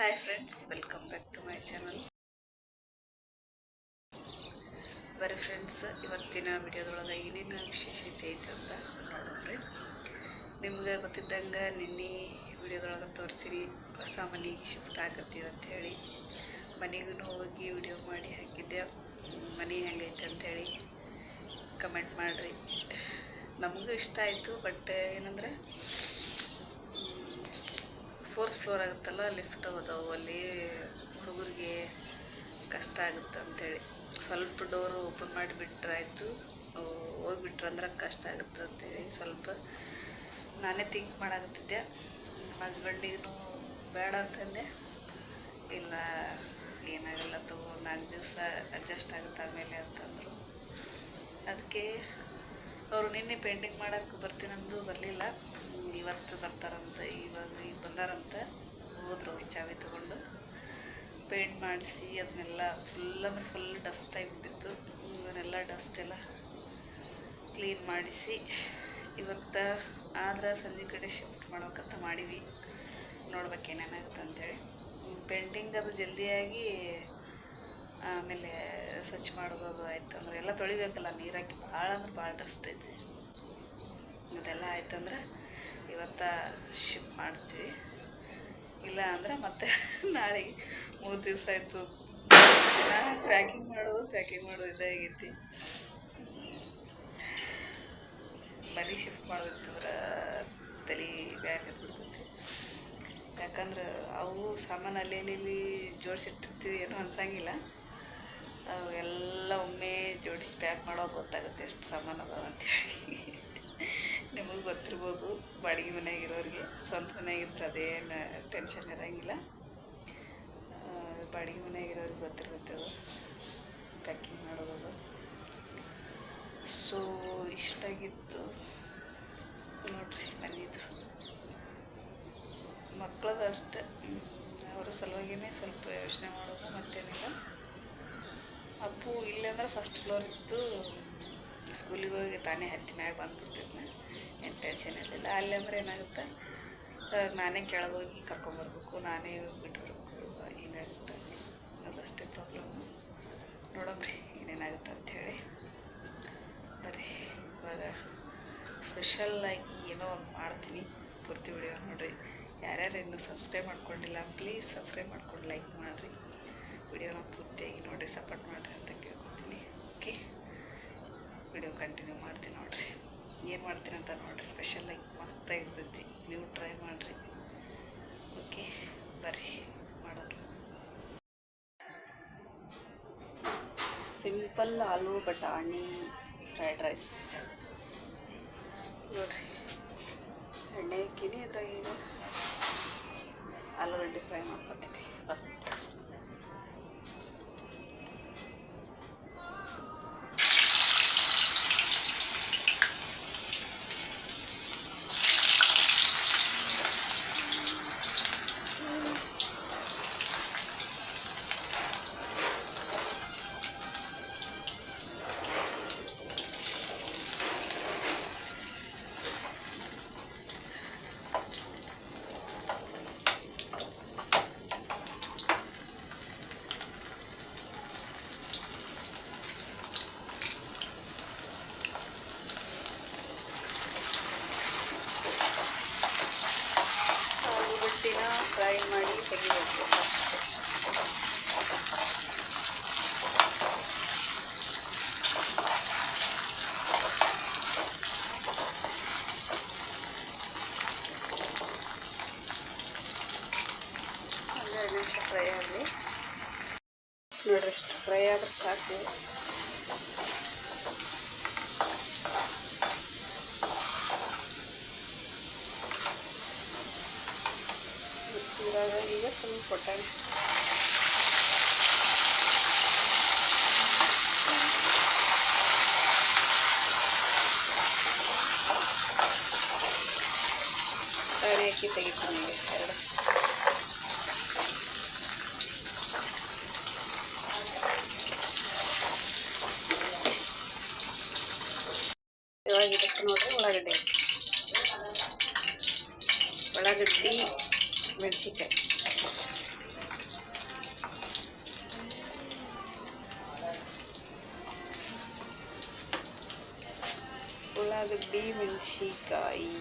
Hi friends welcome back to my channel ಬರೀ friends ಇವತ್ತಿನ ವಿಡಿಯೋದೊಳಗೆ ಏನೇನು ವಿಶೇಷತೆ ಐತೆ ಅಂತ ನೋಡೋಣ್ರಿ. ನಿಮ್ಗೆ ಗೊತ್ತಿದ್ದಂಗೆ ನಿನ್ನೆ ವಿಡಿಯೋದೊಳಗೆ ತೋರಿಸಿರಿ, ಹೊಸ ಮನೆಗೆ ಶಿಫ್ಟ್ ಆಗತ್ತೀವಿ ಅಂಥೇಳಿ ಮನೆಗೂ ಹೋಗಿ ವಿಡಿಯೋ ಮಾಡಿ ಹಾಕಿದ್ದೆ. ಮನೆ ಹೆಂಗೈತೆ ಅಂಥೇಳಿ ಕಮೆಂಟ್ ಮಾಡಿರಿ. ನಮಗೂ ಇಷ್ಟ ಆಯಿತು ಬಟ್ ಏನಂದ್ರೆ ಫೋರ್ತ್ ಫ್ಲೋರ್ ಆಗುತ್ತಲ್ಲ, ಲಿಫ್ಟ್ ಅದಾವು ಅಲ್ಲಿ ಹುಡುಗರಿಗೆ ಕಷ್ಟ ಆಗುತ್ತೆ ಅಂತೇಳಿ. ಸ್ವಲ್ಪ ಡೋರು ಓಪನ್ ಮಾಡಿಬಿಟ್ರೆ ಆಯಿತು. ಹೋಗ್ಬಿಟ್ರೆ ಅಂದ್ರೆ ಕಷ್ಟ ಆಗುತ್ತೆ ಅಂತೇಳಿ ಸ್ವಲ್ಪ ನಾನೇ ಥಿಂಕ್ ಮಾಡಾಕತ್ತಿದ್ದೆ. ನಮ್ಮ ಹಸ್ಬೆಂಡಿಗೂ ಬೇಡ ಅಂತಂದೆ. ಇಲ್ಲ, ಏನಾಗಲ್ಲ ತಗೋ, ನಾಲ್ಕು ದಿವಸ ಅಡ್ಜಸ್ಟ್ ಆಗುತ್ತೆ ಆಮೇಲೆ ಅಂತಂದರು. ಅದಕ್ಕೆ ಅವರು ನಿನ್ನೆ ಪೇಂಟಿಂಗ್ ಮಾಡೋಕ್ಕೆ ಬರ್ತೀನಂದು ಬರಲಿಲ್ಲ. ಇವತ್ತು ಬರ್ತಾರಂತ, ಇವಾಗ ಈಗ ಬಂದಾರಂತ. ಹೋದ್ರು ಚಾವಿ ತಗೊಂಡು. ಪೇಂಟ್ ಮಾಡಿಸಿ, ಅದನ್ನೆಲ್ಲ ಫುಲ್ ಅಂದ್ರೆ ಫುಲ್ ಡಸ್ಟ್ ಆಗಿಬಿಟ್ಟಿತ್ತು ಇವನ್ನೆಲ್ಲ ಡಸ್ಟ್ ಎಲ್ಲ ಕ್ಲೀನ್ ಮಾಡಿಸಿ, ಇವತ್ತು ಆದ್ರೆ ಸಂಜೆ ಕಡೆ ಶಿಫ್ಟ್ ಮಾಡ್ಬೇಕಂತ ಮಾಡೀವಿ. ನೋಡ್ಬೇಕು ಏನೇನಾಗುತ್ತೆ ಅಂತೇಳಿ. ಪೇಂಟಿಂಗ್ ಅದು ಜಲ್ದಿಯಾಗಿ ಆಮೇಲೆ ಸ್ವಚ್ಛ ಮಾಡೋದು ಆಯ್ತು ಅಂದ್ರೆ ಎಲ್ಲ ತೊಳಿಬೇಕಲ್ಲ ನೀರಾಕಿ ಭಾಳ ಅಂದ್ರೆ ಭಾಳ ಡಸ್ಟ್ ಐತಿ. ಅದೆಲ್ಲ ಆಯ್ತಂದ್ರೆ ಇವತ್ತು ಶಿಪ್ ಮಾಡ್ತೀವಿ. ಇಲ್ಲ ಅಂದ್ರೆ ಮತ್ತೆ ನಾಳೆ ಮೂರು ದಿವಸ ಆಯಿತು. ಪ್ಯಾಕಿಂಗ್ ಮಾಡೋದು ಪ್ಯಾಕಿಂಗ್ ಮಾಡೋದು ಇದೇ ಆಗೈತಿ. ಮನೆ ಶಿಫ್ಟ್ ಮಾಡೋದಿತ್ತಂದ್ರೆ ತಲೆ ಬ್ಯಾಗ್ ಬಿಡ್ತೈತಿ. ಯಾಕಂದ್ರೆ ಅವು ಸಾಮಾನು ಅಲ್ಲಿ ಇಲ್ಲಿ ಜೋಡಿಸಿಟ್ಟಿರ್ತೀವಿ ಏನೂ ಅನ್ಸಂಗಿಲ್ಲ. ಅವು ಎಲ್ಲ ಒಮ್ಮೆ ಜೋಡಿಸಿ ಪ್ಯಾಕ್ ಮಾಡೋ ಗೊತ್ತಾಗುತ್ತೆ ಎಷ್ಟು ಸಾಮಾನು ಅದಾವ ಅಂತೇಳಿ. ನಿಮಗೆ ಗೊತ್ತಿರ್ಬೋದು, ಬಾಡಿಗೆ ಮನೆಯಾಗಿರೋರಿಗೆ ಸ್ವಂತ ಮನೆಯಾಗಿದ್ರೆ ಅದೇನು ಟೆನ್ಷನ್ ಇರೋಂಗಿಲ್ಲ. ಬಾಡಿಗೆ ಮನೆಯಾಗಿರೋರಿಗೆ ಗೊತ್ತಿರುತ್ತೆ ಅದು ಪ್ಯಾಕಿಂಗ್ ಮಾಡೋದು. ಸೊ ಇಷ್ಟಾಗಿತ್ತು. ನೋಡ್ರಿ ಮನೆಯದು ಮಕ್ಕಳದು ಅಷ್ಟೆ. ಅವರ ಸಲುವಾಗಿಯೇ ಸ್ವಲ್ಪ ಯೋಚನೆ ಮಾಡೋದು, ಮತ್ತೇನಿಲ್ಲ. ಅಪ್ಪು ಇಲ್ಲಂದ್ರೆ ಫಸ್ಟ್ ಫ್ಲೋರ್ ಇತ್ತು ಸ್ಕೂಲಿಗೆ ಹೋಗಿ ತಾನೇ ಹತ್ತಿ ಮ್ಯಾಗ ಬಂದ್ಬಿಡ್ತಿದ್ನ. ಏನು ಟೆನ್ಷನ್ ಇರಲಿಲ್ಲ. ಅಲ್ಲಿ ಅಂದ್ರೆ ಏನಾಗುತ್ತೆ? ನಾನೇ ಕೆಳಗೋಗಿ ಕರ್ಕೊಂಬರ್ಬೇಕು, ನಾನೇ ಬಿಟ್ಟು ಬರಬೇಕು ಹಿಂಗಾಗುತ್ತೆ ಅದಷ್ಟೇ ಪ್ರಾಬ್ಲಮ್ಮು ನೋಡೋಣ್ರಿ ಏನೇನಾಗುತ್ತೆ ಅಂಥೇಳಿ. ಬರ್ರಿ ಇವಾಗ ಸ್ಪೆಷಲ್ಲಾಗಿ ಏನೋ ಒಂದು ಮಾಡ್ತೀನಿ ಪೂರ್ತಿ ವಿಡಿಯೋ ನೋಡಿರಿ. ಯಾರ್ಯಾರು ಇನ್ನೂ ಸಬ್ಸ್ಕ್ರೈಬ್ ಮಾಡ್ಕೊಂಡಿಲ್ಲ ಪ್ಲೀಸ್ ಸಬ್ಸ್ಕ್ರೈಬ್ ಮಾಡ್ಕೊಂಡು ಲೈಕ್ ಮಾಡಿರಿ. ವಿಡಿಯೋನ ಪೂರ್ತಿಯಾಗಿ ನೋಡಿ ಸಪೋರ್ಟ್ ಮಾಡಿರಿ ಅಂತ ಕೇಳ್ಕೊತೀನಿ. ಓಕೆ ವಿಡಿಯೋ ಕಂಟಿನ್ಯೂ ಮಾಡ್ತೀನಿ ನೋಡಿರಿ. ಏನು ಮಾಡ್ತೀನಿ ಅಂತ ನೋಡಿರಿ ಸ್ಪೆಷಲಾಗಿ ಇರ್ತೈತಿ. ನೀವು ಟ್ರೈ ಮಾಡಿರಿ. ಓಕೆ ಬರ್ರಿ ಮಾಡೋಣ ಸಿಂಪಲ್ ಆಲೂ ಬಟಾಣಿ ಫ್ರೈಡ್ ರೈಸ್ ನೋಡಿರಿ, ಎಣ್ಣೆ ಹಾಕಿನಿ ಅದ್ರಾಗ ಈಗ ಆಲೂಗಡ್ಡೆ ಫ್ರೈ ಮಾಡ್ಕೊತೀನಿ ಫಸ್ಟ್ ಆಲೂಗಡ್ಡಿನ ಫ್ರೈ ಮಾಡಿ ತೆಗಿಬೇಕು ಫಸ್ಟ್ ಒಂದೆರಡು ನಿಮಿಷ ಫ್ರೈ ಆಗಲಿ ನೋಡ್ರಿ ಇಷ್ಟು ಫ್ರೈ ಆದ್ರೆ ಸಾಕು ಇವಾಗ ಈಗ ಸ್ವಲ್ಪ ಬಟಾಣಿ ಬಟಾಣಿ ಹಾಕಿ ತೆಗಿತೀನಿ ಹಾಕ್ಕೊಂಡ್ರೆ ಉಳ್ಳಾಗಡ್ಡಿ ಉಳ್ಳಾಗಡ್ಡಿ ಮೆಣಸಿನ್ಕಾಯಿ ಉಳ್ಳಾಗಡ್ಡಿ ಮೆಣಸಿನ್ಕಾಯಿ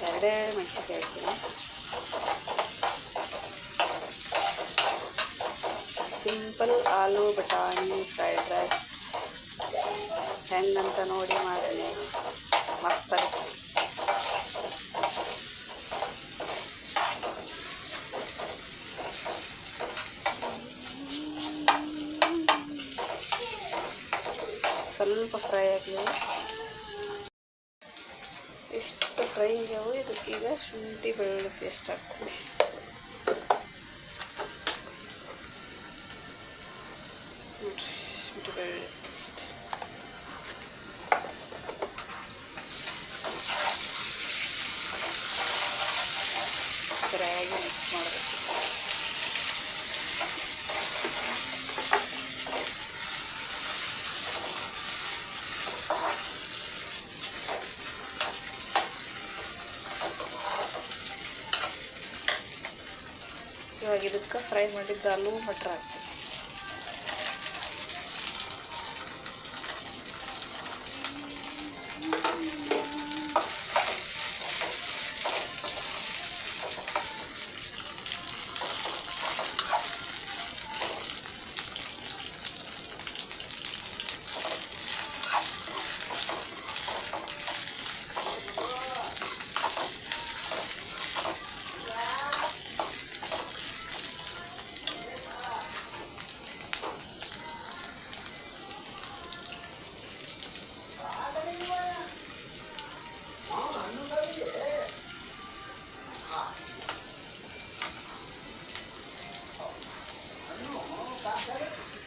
ಎರಡೇ ಮೆಣಸಿನ್ಕಾಯಿ ಹಾಕ್ತೀನಿ ಸಿಂಪಲ್ ಆಲೂ ಬಟಾಣಿ ಫ್ರೈಡ್ ರೈಸ್ ಹೆಂಗಂತ ನೋಡಿ ಮಾಡಿ ಮಸ್ತ್ ಆಗುತ್ತೆ ಸ್ವಲ್ಪ ಫ್ರೈ ಆಗಲಿ. ಇಷ್ಟು ಫ್ರೈ ಆಗ್ಯಾವು ಇದಕ್ಕೀಗ ಶುಂಠಿ ಬೆಳ್ಳುಳ್ಳಿ ಪೇಸ್ಟ್ ಹಾಕ್ತೀನಿ. ನೋಡ್ರಿ ಶುಂಠಿ ಬೆಳ್ಳುಳ್ಳಿ ಪೇಸ್ಟ್ ಸರಿಯಾಗಿ ಮಿಕ್ಸ್ ಮಾಡಬೇಕು ಇವಾಗ ಇದಕ್ಕೆ ಫ್ರೈ ಮಾಡಿದ್ದ ಆಲೂ ಮಟ್ರ್ ಹಾಕ್ತೀನಿ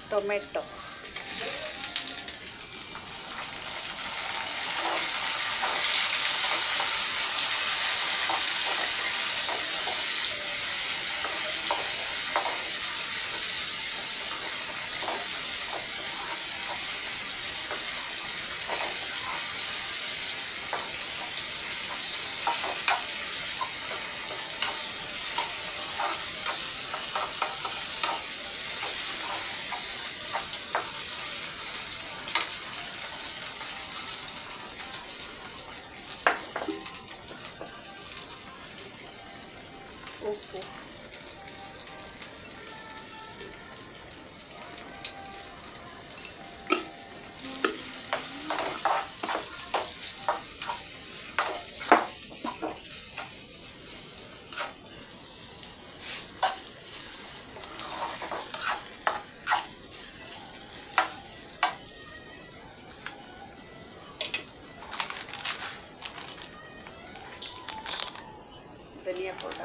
tomato. coco. tenía por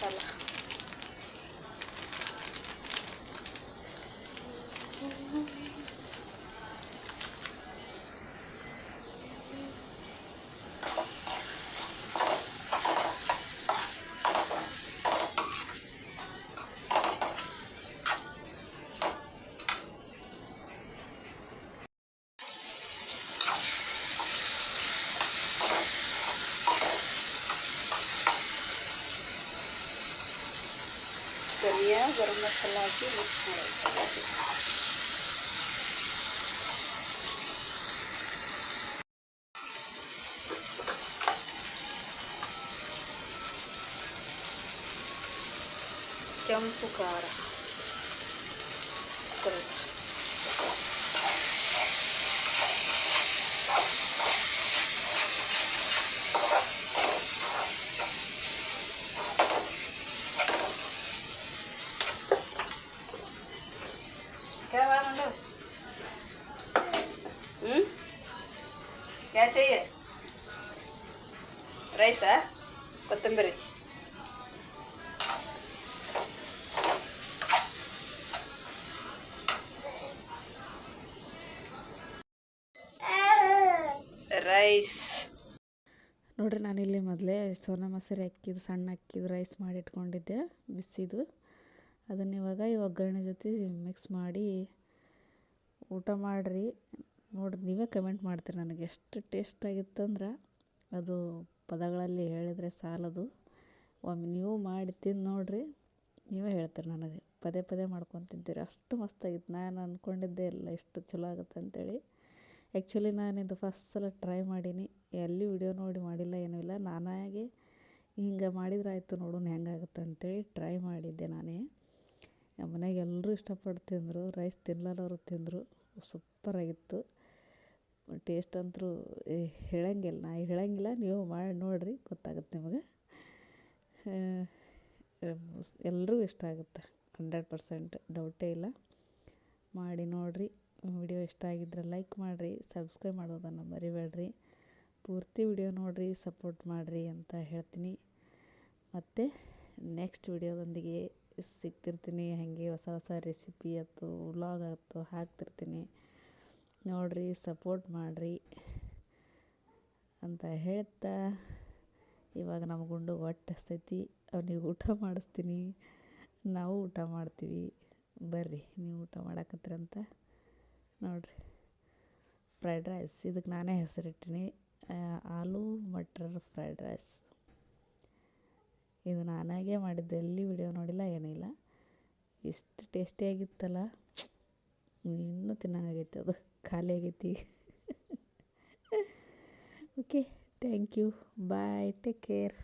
pasarla. Garam masala ಹಾಕಿ ಮಿಕ್ಸ್ ಮಾಡಬೇಕು ಕೆಂಪು ಖಾರ ಸ್ವಲ್ಪ क्या हुआ नंदू हम्म क्या चाहिए ರೈಸಾ ಕೊತ್ತಂಬರಿ ರೈಸ್ ನೋಡ್ರಿ ನಾನಿಲ್ಲಿ ಮೊದಲೇ ಸೋನಾ ಮಸೂರಿ ಅಕ್ಕಿದು ಸಣ್ಣ ಅಕ್ಕಿದು ರೈಸ್ ಮಾಡಿ ಇಟ್ಕೊಂಡಿದ್ದೆ ಬಿಸಿದು ಅದನ್ನ ಇವಾಗ ಈ ಒಗ್ಗರಣೆ ಜೊತೆ ಮಿಕ್ಸ್ ಮಾಡಿ ಊಟ ಮಾಡಿರಿ. ನೋಡಿರಿ, ನೀವೇ ಕಮೆಂಟ್ ಮಾಡ್ತೀರಿ ನನಗೆ. ಎಷ್ಟು ಟೇಸ್ಟ್ ಆಗಿತ್ತಂದ್ರೆ ಅದು ಪದಗಳಲ್ಲಿ ಹೇಳಿದರೆ ಸಾಲದು. ಒಮ್ಮೆ ನೀವು ಮಾಡಿ ತಿಂದು ನೋಡಿರಿ, ನೀವೇ ಹೇಳ್ತೀರಿ ನನಗೆ. ಪದೇ ಪದೇ ಮಾಡ್ಕೊಂಡು ತಿಂತೀರಿ. ಅಷ್ಟು ಮಸ್ತಾಗಿತ್ತು ನಾನು ಅಂದ್ಕೊಂಡಿದ್ದೇ ಇಲ್ಲ ಇಷ್ಟು ಚಲೋ ಆಗುತ್ತೆ ಅಂತೇಳಿ. ಆ್ಯಕ್ಚುಲಿ ನಾನಿದು ಫಸ್ಟ್ ಸಲ ಟ್ರೈ ಮಾಡೀನಿ. ಎಲ್ಲಿ ವಿಡಿಯೋ ನೋಡಿ ಮಾಡಿಲ್ಲ, ಏನೂ ಇಲ್ಲ. ನಾನಾಗೆ ಹಿಂಗೆ ಮಾಡಿದ್ರೆ ಆಯಿತು ನೋಡೋಣ ಹೆಂಗಾಗುತ್ತೆ ಅಂತೇಳಿ ಟ್ರೈ ಮಾಡಿದ್ದೆ ನಾನೇ. ನಮ್ಮ ಮನೆಯಾಗ ಎಲ್ಲರೂ ಇಷ್ಟಪಟ್ಟು ತಿಂದರು. ರೈಸ್ ತಿನ್ನಲ್ಲವರು ತಿಂದರು. ಸೂಪರಾಗಿತ್ತು. ಟೇಸ್ಟ್ ಅಂತೂ ಹೇಳಂಗಿಲ್ಲ ನಾ ಹೇಳಂಗಿಲ್ಲ, ನೀವು ಮಾಡಿ ನೋಡಿರಿ, ಗೊತ್ತಾಗುತ್ತೆ ನಿಮಗೆ. ಎಲ್ರಿಗೂ ಇಷ್ಟ ಆಗುತ್ತೆ, ಹಂಡ್ರೆಡ್ ಪರ್ಸೆಂಟ್ ಡೌಟೇ ಇಲ್ಲ. ಮಾಡಿ ನೋಡಿರಿ ವಿಡಿಯೋ ಇಷ್ಟ ಆಗಿದ್ರೆ ಲೈಕ್ ಮಾಡಿರಿ ಸಬ್ಸ್ಕ್ರೈಬ್ ಮಾಡೋದನ್ನು ಮರಿಬೇಡ್ರಿ. ಪೂರ್ತಿ ವಿಡಿಯೋ ನೋಡಿರಿ ಸಪೋರ್ಟ್ ಮಾಡಿರಿ ಅಂತ ಹೇಳ್ತೀನಿ. ಮತ್ತು ನೆಕ್ಸ್ಟ್ ವಿಡಿಯೋದೊಂದಿಗೆ ಸಿಗ್ತಿರ್ತೀನಿ, ಹಾಗೆ ಹೊಸ ಹೊಸ ರೆಸಿಪಿ ಆಯ್ತು ವ್ಲಾಗ್ ಆಯ್ತು, ಹಾಕ್ತಿರ್ತೀನಿ. ನೋಡಿರಿ ಸಪೋರ್ಟ್ ಮಾಡಿರಿ ಅಂತ ಹೇಳ್ತಾ, ಇವಾಗ ನಮ್ಮ ಗುಂಡು ಹೊಟ್ಟೆ ಹಸ್ತೈತಿ. ಅವನಿಗೆ ಊಟ ಮಾಡಿಸ್ತೀನಿ, ನಾವು ಊಟ ಮಾಡ್ತೀವಿ. ಬರ್ರಿ, ನೀವು ಊಟ ಮಾಡಾಕತ್ರಂತ ನೋಡಿರಿ. ಫ್ರೈಡ್ ರೈಸ್ ಇದಕ್ಕೆ ನಾನೇ ಹೆಸರಿಟ್ಟೀನಿ. ಆಲೂ, ಮಟರ್ ಫ್ರೈಡ್ ರೈಸ್ ಇದು ನಾನಾಗೇ ಮಾಡಿದ್ದು, ಎಲ್ಲಿ ವಿಡಿಯೋ ನೋಡಿಲ್ಲ, ಏನಿಲ್ಲ. ಇಷ್ಟು ಟೇಸ್ಟಿಯಾಗಿತ್ತಲ್ಲ ಇನ್ನೂ ತಿನ್ನೋಂಗಾಗೈತೆ ಅದು. ಖಾಲಿ ಆಗೈತಿ okay thank you bye take care